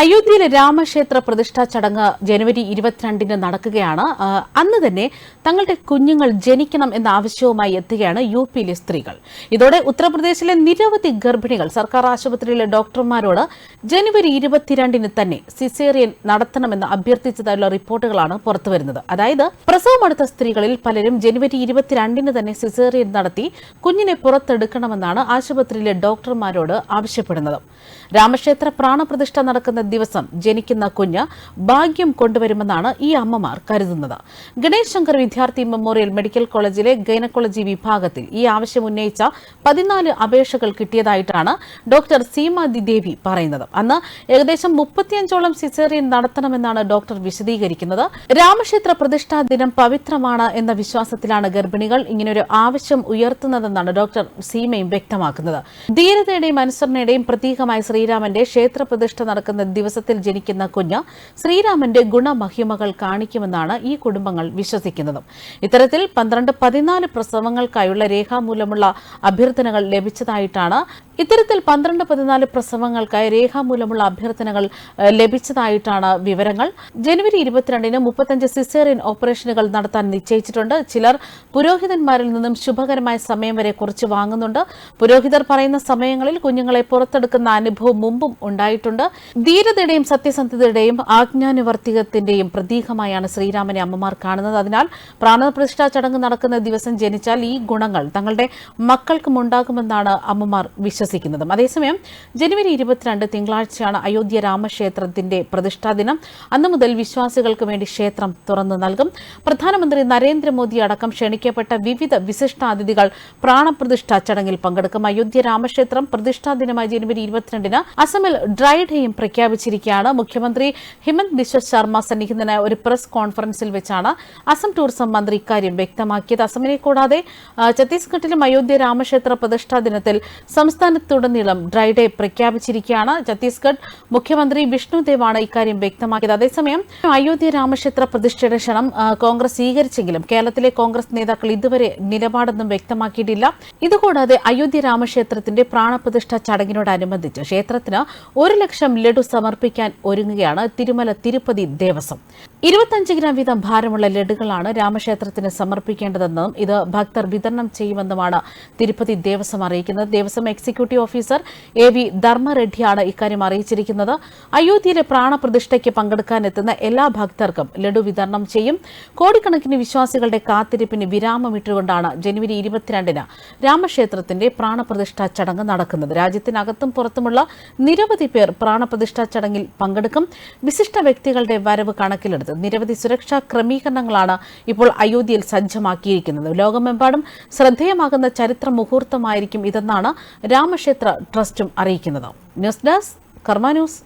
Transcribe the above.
അയോധ്യയിലെ രാമക്ഷേത്ര പ്രതിഷ്ഠാ ചടങ്ങ് ജനുവരി ഇരുപത്തിരണ്ടിന് നടക്കുകയാണ്. അന്ന് തന്നെ തങ്ങളുടെ കുഞ്ഞുങ്ങൾ ജനിക്കണം എന്ന ആവശ്യവുമായി എത്തുകയാണ് യു പിയിലെ സ്ത്രീകൾ. ഇതോടെ ഉത്തർപ്രദേശിലെ നിരവധി ഗർഭിണികൾ സർക്കാർ ആശുപത്രിയിലെ ഡോക്ടർമാരോട് ജനുവരി ഇരുപത്തിരണ്ടിന് തന്നെ സിസേറിയൻ നടത്തണമെന്ന് അഭ്യർത്ഥിച്ചതായുള്ള റിപ്പോർട്ടുകളാണ് പുറത്തുവരുന്നത്. അതായത് പ്രസവമെടുത്ത സ്ത്രീകളിൽ പലരും ജനുവരി ഇരുപത്തിരണ്ടിന് തന്നെ സിസേറിയൻ നടത്തി കുഞ്ഞിനെ പുറത്തെടുക്കണമെന്നാണ് ആശുപത്രിയിലെ ഡോക്ടർമാരോട് ആവശ്യപ്പെടുന്നത്. രാമക്ഷേത്ര പ്രാണപ്രതിഷ്ഠ നടക്കുന്ന ദിവസം ജനിക്കുന്ന കുഞ്ഞ് ഭാഗ്യം കൊണ്ടുവരുമെന്നാണ് ഈ അമ്മമാർ കരുതുന്നത്. ഗണേഷ് ശങ്കർ വിദ്യാർത്ഥി മെമ്മോറിയൽ മെഡിക്കൽ കോളേജിലെ ഗൈനക്കോളജി വിഭാഗത്തിൽ ഈ ആവശ്യം ഉന്നയിച്ച പതിനാല് അപേക്ഷകൾ കിട്ടിയതായിട്ടാണ് ഡോക്ടർ സീമാദി ദേവി പറയുന്നത്. അന്ന് ഏകദേശം മുപ്പത്തിയഞ്ചോളം സിസേറിയൻ നടത്തണമെന്നാണ് ഡോക്ടർ വിശദീകരിക്കുന്നത്. രാമക്ഷേത്ര പ്രതിഷ്ഠാ ദിനം പവിത്രമാണ് എന്ന വിശ്വാസത്തിലാണ് ഗർഭിണികൾ ഇങ്ങനൊരു ആവശ്യം ഉയർത്തുന്നതെന്നാണ് ഡോക്ടർ സീമയും വ്യക്തമാക്കുന്നത്. ധീരതയുടെയും അനുസരണയുടെയും പ്രതീകമായ ശ്രീരാമന്റെ ക്ഷേത്രപ്രതിഷ്ഠ നടക്കുന്ന ദിവസത്തിൽ ജനിക്കുന്ന കുഞ്ഞ് ശ്രീരാമന്റെ ഗുണമഹിമകൾ കാണിക്കുമെന്നാണ് ഈ കുടുംബങ്ങൾ വിശ്വസിക്കുന്നത്. ഇത്തരത്തിൽ പന്ത്രണ്ട് പതിനാല് പ്രസവങ്ങൾക്കായുള്ള രേഖാമൂലമുള്ള അഭ്യർത്ഥനകൾ ലഭിച്ചതായിട്ടാണ് ഇത്തരത്തിൽ പന്ത്രണ്ട് പതിനാല് പ്രസവങ്ങൾക്കായി രേഖാമൂലമുള്ള അഭ്യർത്ഥനകൾ ലഭിച്ചതായിട്ടാണ് വിവരങ്ങൾ. ജനുവരി ഇരുപത്തിരണ്ടിന് മുപ്പത്തഞ്ച് സിസേറിയൻ ഓപ്പറേഷനുകൾ നടത്താൻ നിശ്ചയിച്ചിട്ടുണ്ട്. ചിലർ പുരോഹിതന്മാരിൽ നിന്നും ശുഭകരമായ സമയം വരെ കുറച്ച് വാങ്ങുന്നുണ്ട്. പുരോഹിതർ പറയുന്ന സമയങ്ങളിൽ കുഞ്ഞുങ്ങളെ പുറത്തെടുക്കുന്ന അനുഭവം മുമ്പും ഉണ്ടായിട്ടുണ്ട്. ധീരതയുടെയും സത്യസന്ധതയുടെയും ആജ്ഞാനുവർത്തികത്തിന്റെയും പ്രതീകമായാണ് ശ്രീരാമനെ അമ്മമാർ കാണുന്നത്. അതിനാൽ പ്രാണപ്രതിഷ്ഠാ ചടങ്ങ് നടക്കുന്ന ദിവസം ജനിച്ചാൽ ഈ ഗുണങ്ങൾ തങ്ങളുടെ മക്കൾക്കും ഉണ്ടാകുമെന്നാണ് അമ്മമാർ വിശ്വസിക്കുന്നത്. അതേസമയം ജനുവരി ഇരുപത്തിരണ്ട് തിങ്കളാഴ്ചയാണ് അയോധ്യ രാമക്ഷേത്രത്തിന്റെ പ്രതിഷ്ഠാ ദിനം. അന്നു മുതൽ വിശ്വാസികൾക്ക് വേണ്ടി ക്ഷേത്രം തുറന്നു നൽകും. പ്രധാനമന്ത്രി നരേന്ദ്രമോദി അടക്കം ക്ഷണിക്കപ്പെട്ട വിവിധ വിശിഷ്ടാതിഥികൾ പ്രാണപ്രതിഷ്ഠാ ചടങ്ങിൽ പങ്കെടുക്കും. അയോധ്യ രാമക്ഷേത്രം പ്രതിഷ്ഠാ ദിനമായ ജനുവരി ഇരുപത്തിരണ്ടിന് അസമിൽ ഡ്രൈ ഡേയും പ്രഖ്യാപിച്ചിരിക്കുകയാണ്. മുഖ്യമന്ത്രി ഹിമന്ത് ബിശ്വ ശർമ്മ സന്നിഹിതനായ ഒരു പ്രസ് കോൺഫറൻസിൽ വെച്ചാണ് അസം ടൂറിസം മന്ത്രി ഇക്കാര്യം വ്യക്തമാക്കിയത്. അസമിനെ കൂടാതെ ഛത്തീസ്ഗഡിലും അയോധ്യ രാമക്ഷേത്ര പ്രതിഷ്ഠാ ദിനത്തിൽ സംസ്ഥാനത്തുടനീളം ഡ്രൈഡേ പ്രഖ്യാപിച്ചിരിക്കുകയാണ്. ഛത്തീസ്ഗഡ് മുഖ്യമന്ത്രി വിഷ്ണുദേവാണ് ഇക്കാര്യം വ്യക്തമാക്കിയത്. അതേസമയം അയോധ്യ രാമക്ഷേത്ര പ്രതിഷ്ഠയുടെ ക്ഷണം കോൺഗ്രസ് സ്വീകരിച്ചെങ്കിലും കേരളത്തിലെ കോൺഗ്രസ് നേതാക്കൾ ഇതുവരെ നിലപാടൊന്നും വ്യക്തമാക്കിയിട്ടില്ല. ഇതുകൂടാതെ അയോധ്യ രാമക്ഷേത്രത്തിന്റെ പ്രാണപ്രതിഷ്ഠ ചടങ്ങിനോടനുബന്ധിച്ച് ക്ഷേത്രത്തിന് ഒരു ലക്ഷം ലഡു സമർപ്പിക്കാൻ ഒരുങ്ങുകയാണ് തിരുമല തിരുപ്പതി ദേവസ്വം. ഇരുപത്തഞ്ച് ഗ്രാം വീതം ഭാരമുള്ള ലഡുകളാണ് രാമക്ഷേത്രത്തിന് സമർപ്പിക്കേണ്ടതെന്നും ഇത് ഭക്തർ വിതരണം ചെയ്യുമെന്നുമാണ് തിരുപ്പതി ദേവസ്വം അറിയിക്കുന്നത്. Devaswom executive officer A V ധർമ്മറെഡ്ഡിയാണ് ഇക്കാര്യം അറിയിച്ചിരിക്കുന്നത്. അയോധ്യയിലെ പ്രാണപ്രതിഷ്ഠയ്ക്ക് പങ്കെടുക്കാനെത്തുന്ന എല്ലാ ഭക്തർക്കും ലഡു വിതരണം ചെയ്യും. കോടിക്കണക്കിന് വിശ്വാസികളുടെ കാത്തിരിപ്പിന് വിരാമമിട്ടുകൊണ്ടാണ് ജനുവരി ഇരുപത്തിരണ്ടിന് രാമക്ഷേത്രത്തിന്റെ പ്രാണപ്രതിഷ്ഠാ ചടങ്ങ് നടക്കുന്നത്. രാജ്യത്തിനകത്തും പുറത്തുമുള്ള നിരവധി പേർ പ്രാണപ്രതിഷ്ഠാ ചടങ്ങിൽ പങ്കെടുക്കും. വിശിഷ്ട വ്യക്തികളുടെ വരവ് കണക്കിലെടുത്ത് നിരവധി സുരക്ഷാ ക്രമീകരണങ്ങളാണ് ഇപ്പോൾ അയോധ്യയിൽ സജ്ജമാക്കിയിരിക്കുന്നത്. ലോകമെമ്പാടും ശ്രദ്ധേയമാകുന്ന ചരിത്ര മുഹൂർത്തമായിരിക്കും ഇതെന്നാണ് രാമക്ഷേത്ര ട്രസ്റ്റും അറിയിക്കുന്നത് ന്യൂസ് ഡെസ്ക് കർമ്മ ന്യൂസ്.